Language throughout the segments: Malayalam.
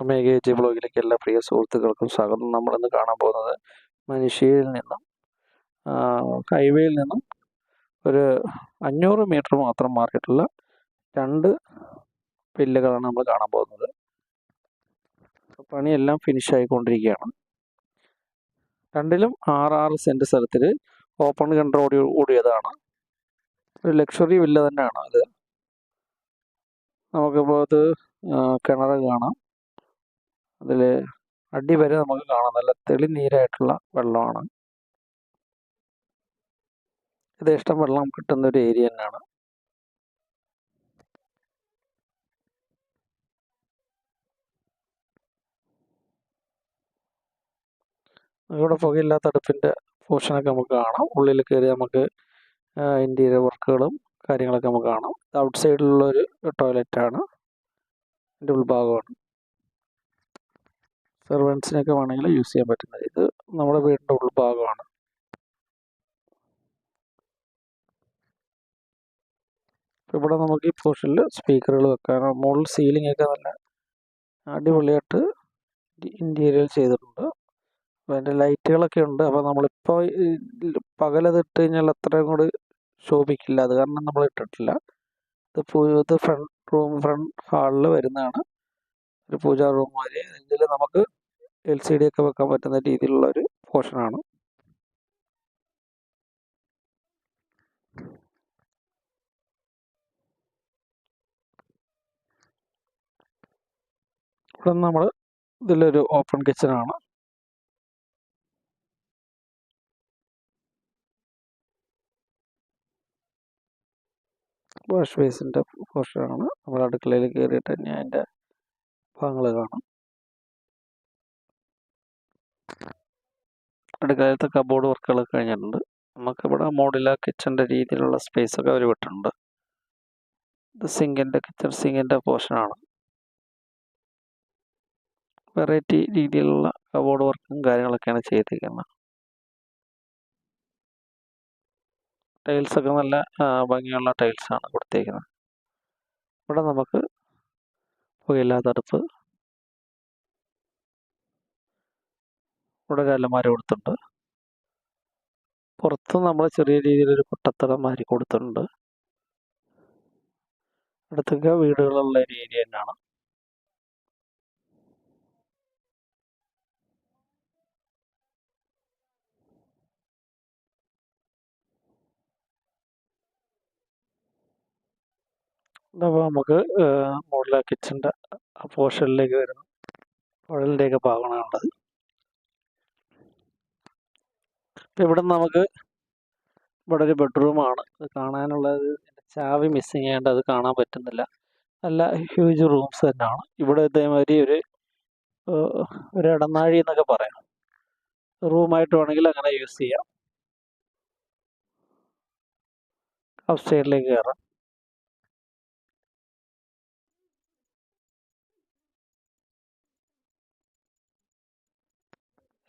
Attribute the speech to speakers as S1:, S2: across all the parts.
S1: മേഘേജ് ബ്ലോഗിലേക്ക് എല്ലാ പ്രിയ സുഹൃത്തുക്കൾക്കും സ്വാഗതം. നമ്മളിന്ന് കാണാൻ പോകുന്നത് മനുഷ്യയിൽ നിന്നും ഹൈവേയിൽ നിന്നും ഒരു അഞ്ഞൂറ് മീറ്റർ മാത്രം മാറിയിട്ടുള്ള രണ്ട് പില്ലുകളാണ് നമ്മൾ കാണാൻ പോകുന്നത്. പണിയെല്ലാം ഫിനിഷ് ആയിക്കൊണ്ടിരിക്കുകയാണ്. രണ്ടിലും ആറ് ആറ് സെന്റ് സ്ഥലത്തിൽ ഓപ്പൺ കൺട്രോടി കൂടിയതാണ് ഒരു ലക്ഷറി വില്ല തന്നെയാണ് അത്. നമുക്കിപ്പോൾ അത് കിണർ കാണാം. അതിൽ അടി വരെ നമുക്ക് കാണാം. നല്ല തെളിനീരായിട്ടുള്ള വെള്ളമാണ്. ഇത് ഇഷ്ടം വെള്ളം കിട്ടുന്ന ഒരു ഏരിയ തന്നെയാണ്. ഇവിടെ പുകയില്ലാത്ത അടുപ്പിന്റെ പോർഷനൊക്കെ നമുക്ക് കാണാം. ഉള്ളിൽ കയറി നമുക്ക് ഇന്റീരിയർ വർക്കുകളും കാര്യങ്ങളൊക്കെ നമുക്ക് കാണാം. ഔട്ട് സൈഡിലുള്ള ഒരു ടോയ്ലറ്റാണ്. ഇതിന്റെ ഉൾഭാഗമാണ്. സെർവൻസിനൊക്കെ വേണമെങ്കിൽ യൂസ് ചെയ്യാൻ പറ്റുന്നത്. ഇത് നമ്മുടെ വീടിന്റെ ഉൾഭാഗമാണ്. ഇവിടെ നമുക്ക് ഈ പോർഷനിൽ സ്പീക്കറുകൾ വെക്കാൻ മുകളിൽ സീലിംഗ് ഒക്കെ നല്ല അടിപൊളിയായിട്ട് ഇന്റീരിയർ ചെയ്തിട്ടുണ്ട്. അപ്പോൾ അതിന്റെ ലൈറ്റുകളൊക്കെ ഉണ്ട്. അപ്പോൾ നമ്മളിപ്പോൾ പകലത് ഇട്ട് കഴിഞ്ഞാൽ അത്രയും കൂടി ശോഭിക്കില്ല. അത് കാരണം നമ്മൾ ഇട്ടിട്ടില്ല. ഇത് ഇത് ഫ്രണ്ട് റൂം ഫ്രണ്ട് ഹാളിൽ വരുന്നതാണ്. ഒരു പൂജാ റൂം മാതിരി. ഇതിൽ നമുക്ക് എൽ സി ഡി ഒക്കെ വെക്കാൻ പറ്റുന്ന രീതിയിലുള്ള ഒരു പോർഷനാണ് ഇവിടെ നമ്മൾ ഇതിലൊരു ഓപ്പൺ കിച്ചണാണ് വാഷ് ബേസിന്റെ പോർഷനാണ് നമ്മൾ അടുക്കളയിൽ കയറിയിട്ട് തന്നെ അതിന്റെ ഭാഗങ്ങൾ കാണാം. അടുക്കളയിലത്തെ കബോർഡ് വർക്കുകളൊക്കെ കഴിഞ്ഞിട്ടുണ്ട്. നമുക്കിവിടെ മോഡില കിച്ചന്റെ രീതിയിലുള്ള സ്പേസ് ഒക്കെ അവർ വിട്ടിട്ടുണ്ട്. ഇത് സിങ്കിന്റെ കിച്ചൺ സിങ്കിന്റെ പോർഷനാണ് വെറൈറ്റി രീതിയിലുള്ള കബോർഡ് വർക്കും കാര്യങ്ങളൊക്കെയാണ് ചെയ്തിരിക്കുന്നത്. ടൈൽസൊക്കെ നല്ല ഭംഗിയുള്ള ടൈൽസാണ് കൊടുത്തേക്കുന്നത് ഇവിടെ നമുക്ക് പുകയില്ലാത്ത ഇവിടെ ഒരു അലമാര കൊടുത്തിട്ടുണ്ട്. പുറത്ത് നമ്മൾ ചെറിയ രീതിയിലൊരു പൊട്ടത്തടം മാറി കൊടുത്തിട്ടുണ്ട്. അടുത്തൊക്കെ വീടുകളുള്ള ഒരു ഏരിയ തന്നെയാണ്. അപ്പോൾ നമുക്ക് മുകളിലെ കിച്ചന്റെ പോർഷനിലേക്ക് വരുന്നു. കുഴലിന്റെയൊക്കെ ഭാഗമാണ് ഉള്ളത് ഇവിടെ നമുക്ക് ഇവിടെ ഒരു ബെഡ്റൂമാണ് കാണാനുള്ളത് ചാവി മിസ്സിങ് ആയതുകൊണ്ട് അത് കാണാൻ പറ്റുന്നില്ല. നല്ല ഹ്യൂജ് റൂംസ് തന്നെയാണ്. ഇവിടെ ഇതേമാതിരി ഒരു ഒരു ഇടനാഴി എന്നൊക്കെ പറയാം. റൂമായിട്ട് വേണമെങ്കിൽ അങ്ങനെ യൂസ് ചെയ്യാം. അപ്പ് സൈഡിലേക്ക് കയറാം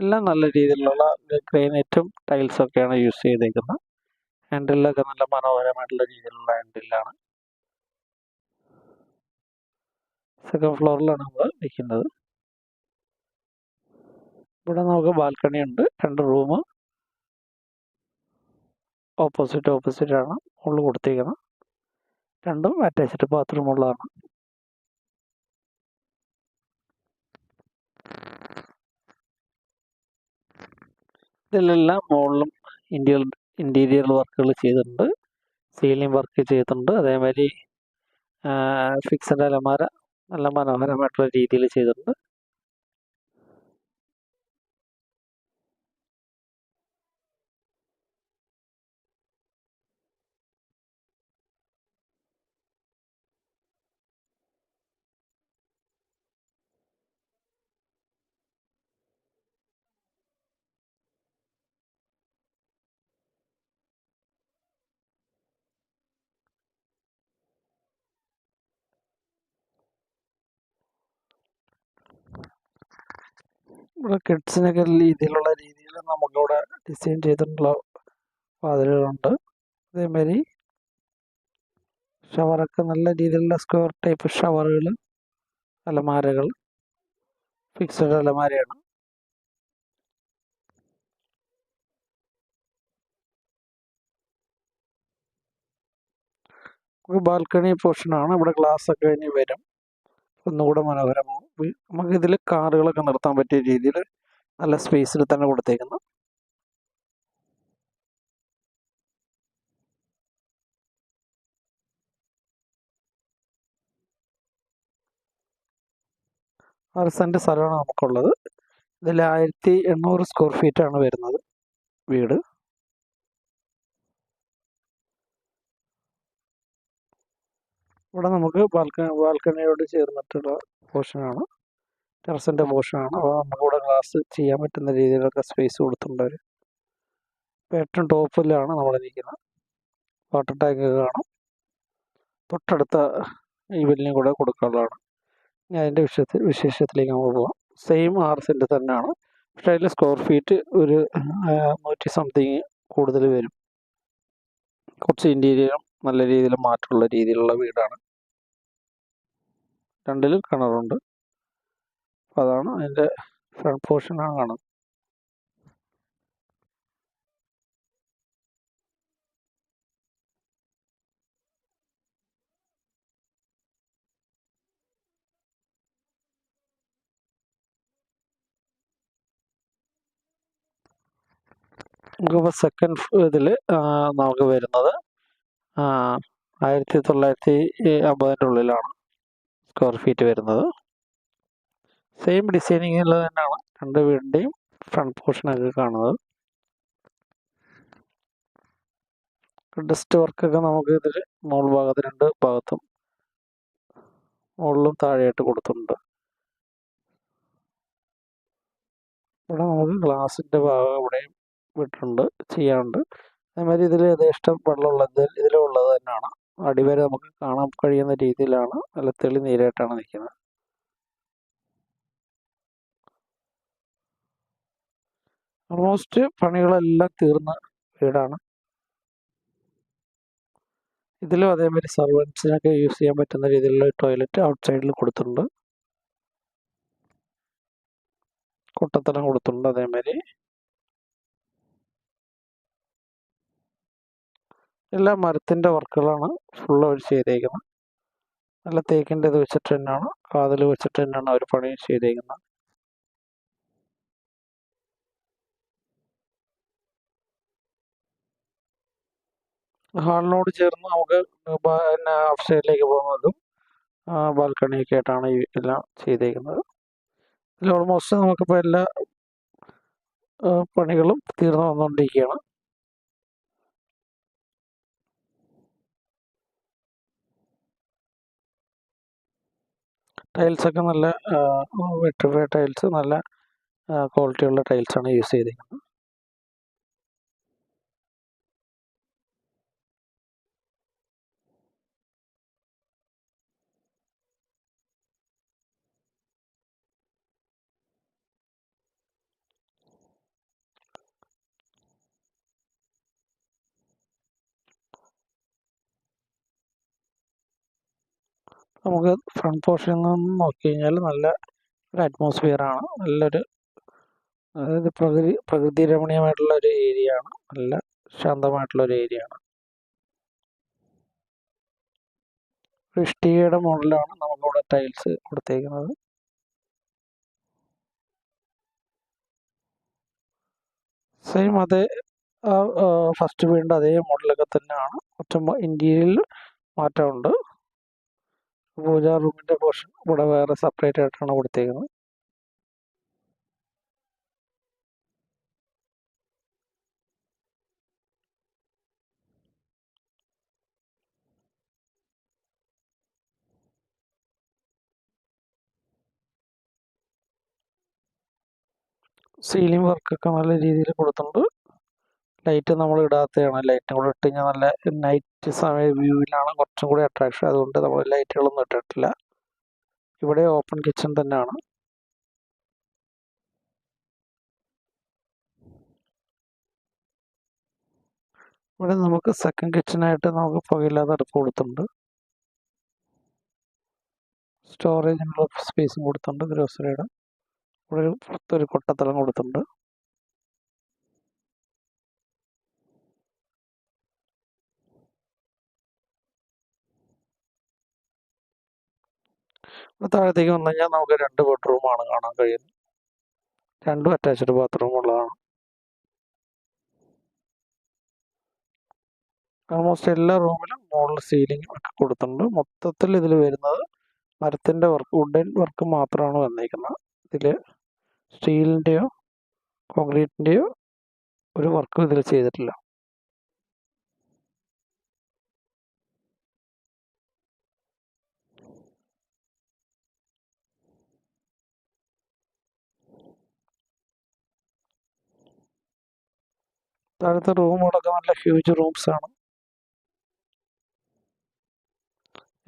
S1: എല്ലാം നല്ല രീതിയിലുള്ള ഗ്രാനൈറ്റും ടൈൽസും ഒക്കെയാണ് യൂസ് ചെയ്തേക്കുന്നത്. ഹാൻഡിലൊക്കെ നല്ല മനോഹരമായിട്ടുള്ള രീതിയിലുള്ള ഹാൻഡിലാണ് സെക്കൻഡ് ഫ്ലോറിലാണ് നമ്മൾ നിൽക്കുന്നത് ഇവിടെ നമുക്ക് ബാൽക്കണി ഉണ്ട്. രണ്ട് റൂം ഓപ്പോസിറ്റ് ഓപ്പോസിറ്റ് ആണ് ഉള്ളിൽ കൊടുത്തേക്കുന്നത്. രണ്ടും അറ്റാച്ച്ഡ് ബാത്റൂമുള്ളതാണ് ഇതിലെല്ലാം മുകളിലും ഇന്റീരിയർ ഇന്റീരിയർ വർക്കുകൾ ചെയ്തിട്ടുണ്ട്. സീലിംഗ് വർക്ക് ചെയ്തിട്ടുണ്ട്. അതേമാതിരി ഫിക്സഡ് അലമാര നല്ല മനോഹരമായിട്ടുള്ള രീതിയിൽ ചെയ്തിട്ടുണ്ട്. ഇവിടെ കിഡ്സിനൊക്കെ രീതിയിലുള്ള രീതിയിൽ നമുക്കിവിടെ ഡിസൈൻ ചെയ്തിട്ടുള്ള വാതിലുകളുണ്ട്. അതേമാതിരി ഷവറൊക്കെ നല്ല രീതിയിലുള്ള സ്ക്വയർ ടൈപ്പ് ഷവറുകൾ അലമാരകൾ ഫിക്സഡ് അലമാരയാണ്. ബാൽക്കണി പോർഷനാണ് ഇവിടെ ഗ്ലാസ് ഒക്കെ ഇനി വരും. ഒന്നുകൂടെ മനോഹരമാവും. വി- നമുക്ക് ഇതിൽ കാറുകളൊക്കെ നിർത്താൻ പറ്റിയ രീതിയിൽ നല്ല സ്പേസിൽ തന്നെ കൊടുത്തേക്കുന്നു. ആറ് സെന്റ് സ്ഥലമാണ് നമുക്കുള്ളത്. ഇതിൽ ആയിരത്തി എണ്ണൂറ് സ്ക്വയർ ഫീറ്റാണ് വരുന്നത് വീട്. ഇവിടെ നമുക്ക് ബാൽക്ക ബാൽക്കണിയോട് ചേർന്നിട്ടുള്ള പോർഷനാണ്. ടെറസിന്റെ പോർഷനാണ്. അപ്പോൾ നമുക്കിവിടെ ഗ്ലാസ് ചെയ്യാൻ പറ്റുന്ന രീതിയിലൊക്കെ സ്പേസ് കൊടുത്തിട്ടുണ്ട് അവർ ഇപ്പോൾ ഏറ്റവും ടോപ്പിലാണ് നമ്മൾ നിൽക്കുന്നത് വാട്ടർ ടാങ്ക് കാണാം. തൊട്ടടുത്ത ഈ ബില്ലിനും കൂടെ കൊടുക്കാനുള്ളതാണ്. ഇനി അതിന്റെ വിഷയത്തിൽ വിശേഷത്തിലേക്ക് നമുക്ക് പോകാം. സെയിം ആറ് തന്നെയാണ്. പക്ഷേ അതിൽ സ്ക്വയർ ഫീറ്റ് ഒരു നൂറ്റി സംതിങ് കൂടുതൽ വരും. കുറച്ച് ഇന്റീരിയറും നല്ല രീതിയിൽ മാറ്റമുള്ള രീതിയിലുള്ള വീടാണ്. രണ്ടിലും കിണറുണ്ട്. അതാണ് അതിന്റെ ഫ്രണ്ട് പോർഷനാണ് കാണുന്നത്. സെക്കൻഡ് ഇതിൽ നമുക്ക് വരുന്നത് ആയിരത്തി തൊള്ളായിരത്തി അമ്പതിന്റെ ഉള്ളിലാണ് സ്ക്വയർ ഫീറ്റ് വരുന്നത് സെയിം ഡിസൈനിങ്ങിൽ തന്നെയാണ് രണ്ട് വീടിന്റെയും ഫ്രണ്ട് പോർഷനൊക്കെ കാണുന്നത്. ഡസ്റ്റ് വർക്കൊക്കെ നമുക്ക് ഇതിൽ മുകൾ ഭാഗത്ത് രണ്ട് ഭാഗത്തും മുകളിലും താഴെയായിട്ട് കൊടുത്തിട്ടുണ്ട്. ഇവിടെ നമുക്ക് ഗ്ലാസിന്റെ ഭാഗം ഇവിടെയും വിട്ടിട്ടുണ്ട് ചെയ്യാറുണ്ട് അതേമാതിരി ഇതിൽ യഥേഷ്ടം വെള്ളമുള്ളത് ഇതിലുള്ളത് തന്നെയാണ്. അടിവരെ നമുക്ക് കാണാൻ കഴിയുന്ന രീതിയിലാണ് നല്ല തെളി നീരായിട്ടാണ് നിൽക്കുന്നത്. ഓൾമോസ്റ്റ് പണികളെല്ലാം തീർന്ന വീടാണ്. ഇതിലും അതേമാതിരി സർവൻസിനൊക്കെ യൂസ് ചെയ്യാൻ പറ്റുന്ന രീതിയിലുള്ള ടോയ്ലറ്റ് ഔട്ട് സൈഡിൽ കൊടുത്തിട്ടുണ്ട്. കൊട്ടത്തലം കൊടുത്തിട്ടുണ്ട് അതേമാതിരി. എല്ലാം മരത്തിന്റെ വർക്കുകളാണ്. ഫുള്ള് അവർ ചെയ്തേക്കുന്നത് നല്ല തേക്കിന്റെ ഇത് വെച്ചിട്ട് തന്നെയാണ്. കാതൽ വെച്ചിട്ട് തന്നെയാണ് അവർ പണി ചെയ്തേക്കുന്നത് ഹാളിനോട് ചേർന്ന് നമുക്ക് പിന്നെ ഓഫ് സൈഡിലേക്ക് പോകുന്നതും ബാൽക്കണിയൊക്കെ ആയിട്ടാണ് ഈ എല്ലാം ചെയ്തേക്കുന്നത്. ഓൾമോസ്റ്റ് നമുക്കിപ്പോൾ എല്ലാ പണികളും തീർന്നു വന്നുകൊണ്ടിരിക്കുകയാണ്. ടൈൽസൊക്കെ നല്ല വെട്ടിപ്പോയ ടൈൽസ് നല്ല ക്വാളിറ്റിയുള്ള ടൈൽസാണ് യൂസ് ചെയ്തിരിക്കുന്നത്. നമുക്ക് ഫ്രണ്ട് പോർഷനിൽ നിന്ന് നോക്കി കഴിഞ്ഞാൽ നല്ല ഒരു അറ്റ്മോസ്ഫിയറാണ് നല്ലൊരു അതായത് പ്രകൃതി പ്രകൃതി രമണീയമായിട്ടുള്ള ഒരു ഏരിയ ആണ്. നല്ല ശാന്തമായിട്ടുള്ള ഒരു ഏരിയ ആണ്. ഇഷ്ടികയുടെ മുകളിലാണ് നമുക്കിവിടെ ടൈൽസ് കൊടുത്തേക്കുന്നത്. സെയിം അതേ ഫസ്റ്റ് വീണ്ടും അതേ മോഡലൊക്കെ തന്നെയാണ്. കുറച്ച് ഇന്റീരിയറിൽ മാറ്റമുണ്ട്. പൂജാ റൂമിന്റെ പോർഷൻ ഇവിടെ വേറെ സെപ്പറേറ്റ് ആയിട്ടാണ് കൊടുത്തേക്കുന്നത്. സീലിംഗ് വർക്കൊക്കെ നല്ല രീതിയിൽ കൊടുത്തിട്ടുണ്ട്. ലൈറ്റ് നമ്മൾ ഇടാത്തതാണ്. ലൈറ്റും കൂടെ ഇട്ട് കഴിഞ്ഞാൽ നല്ല നൈറ്റ് സമയ വ്യൂവിലാണ് കുറച്ചും കൂടി അട്രാക്ഷൻ അതുകൊണ്ട് നമ്മൾ ലൈറ്റുകളൊന്നും ഇട്ടിട്ടില്ല. ഇവിടെ ഓപ്പൺ കിച്ചൺ തന്നെയാണ്. ഇവിടെ നമുക്ക് സെക്കൻഡ് കിച്ചണായിട്ട് നമുക്ക് പുകയില്ലാതെ അടുപ്പ് കൊടുത്തിട്ടുണ്ട്. സ്റ്റോറേജിനുള്ള സ്പേസും കൊടുത്തിട്ടുണ്ട് ഗ്രോസറിയുടെ ഇവിടെ പുറത്തൊരു കൊട്ടത്തളം കൊടുത്തിട്ടുണ്ട്. താഴത്തേക്ക് വന്നു കഴിഞ്ഞാൽ നമുക്ക് രണ്ട് ബെഡ്റൂമാണ് കാണാൻ കഴിയുന്നത്. രണ്ടും അറ്റാച്ച്ഡ് ബാത്റൂം ഉള്ളതാണ്. ഓൾമോസ്റ്റ് എല്ലാ റൂമിലും മോഡൽ സീലിംഗ് ഒക്കെ കൊടുത്തിട്ടുണ്ട്. മൊത്തത്തിൽ ഇതിൽ വരുന്നത് മരത്തിന്റെ വർക്ക് വുഡൻ വർക്ക് മാത്രമാണ് വന്നിരിക്കുന്നത്. ഇതിൽ സ്റ്റീലിന്റെയോ കോൺക്രീറ്റിന്റെയോ ഒരു വർക്കും ഇതിൽ ചെയ്തിട്ടില്ല. താഴത്തെ റൂമുകളൊക്കെ നല്ല ഹ്യൂജ് റൂംസ് ആണ്.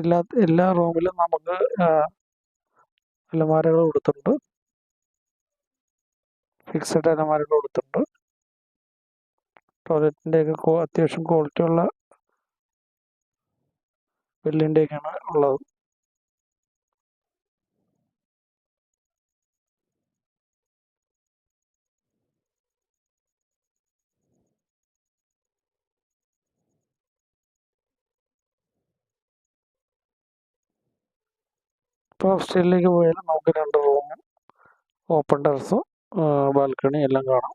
S1: എല്ലാ എല്ലാ റൂമിലും നമുക്ക് അലമാരകൾ കൊടുത്തിട്ടുണ്ട്. ഫിക്സഡ് അലമാരകൾ കൊടുത്തിട്ടുണ്ട്. ടോയ്ലറ്റിന്റെയൊക്കെ അത്യാവശ്യം ക്വാളിറ്റി ഉള്ള ബില്ലിന്റെയൊക്കെയാണ് ഉള്ളത്. ഇപ്പോൾ ഹോസ്റ്റലിലേക്ക് പോയാലും നമുക്ക് രണ്ട് റൂമും ഓപ്പൺ ടെറസും ബാൽക്കണി എല്ലാം കാണാം.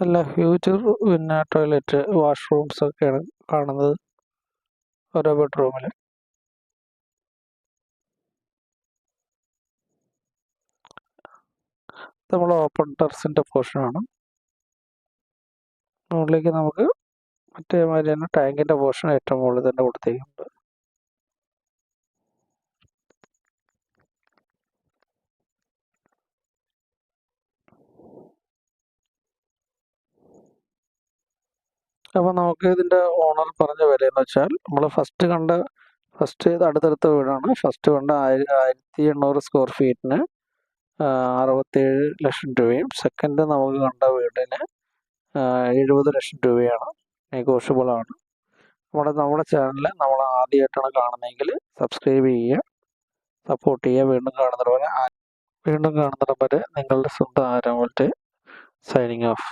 S1: നല്ല ഫ്യൂച്ചർ പിന്നെ ടോയ്ലറ്റ് വാഷ്റൂംസ് ഒക്കെയാണ് കാണുന്നത് ഓരോ ബെഡ്റൂമിൽ നമ്മൾ ഓപ്പൺ ടെറസിന്റെ പോർഷനാണ് മുകളിലേക്ക് നമുക്ക് മറ്റേ മാതിരി തന്നെ ടാങ്കിന്റെ പോർഷൻ ഏറ്റവും മുകളിൽ തന്നെ കൊടുത്തേക്കുന്നുണ്ട്. അപ്പോൾ നമുക്ക് ഇതിന്റെ ഓണർ പറഞ്ഞ വില എന്ന് വെച്ചാൽ നമ്മൾ ഫസ്റ്റ് കണ്ട ഫസ്റ്റ് അടുത്തടുത്ത വീടാണ്. ഫസ്റ്റ് കണ്ട ആയിര ആയിരത്തി എണ്ണൂറ് സ്ക്വയർ ഫീറ്റിന് അറുപത്തേഴ് ലക്ഷം രൂപയും സെക്കൻഡ് നമുക്ക് കണ്ട വീടിന് എഴുപത് ലക്ഷം രൂപയാണ്. നെഗോഷ്യബിൾ ആണ്. നമ്മുടെ നമ്മുടെ ചാനൽ നമ്മൾ ആദ്യമായിട്ടാണ് കാണുന്നതെങ്കിൽ സബ്സ്ക്രൈബ് ചെയ്യുക സപ്പോർട്ട് ചെയ്യുക. വീണ്ടും കാണുന്നത് വരെ വീണ്ടും കാണുന്നിടം വരെ നിങ്ങളുടെ സ്വന്തം ആരാമത്തെ സൈനിങ് ഓഫ്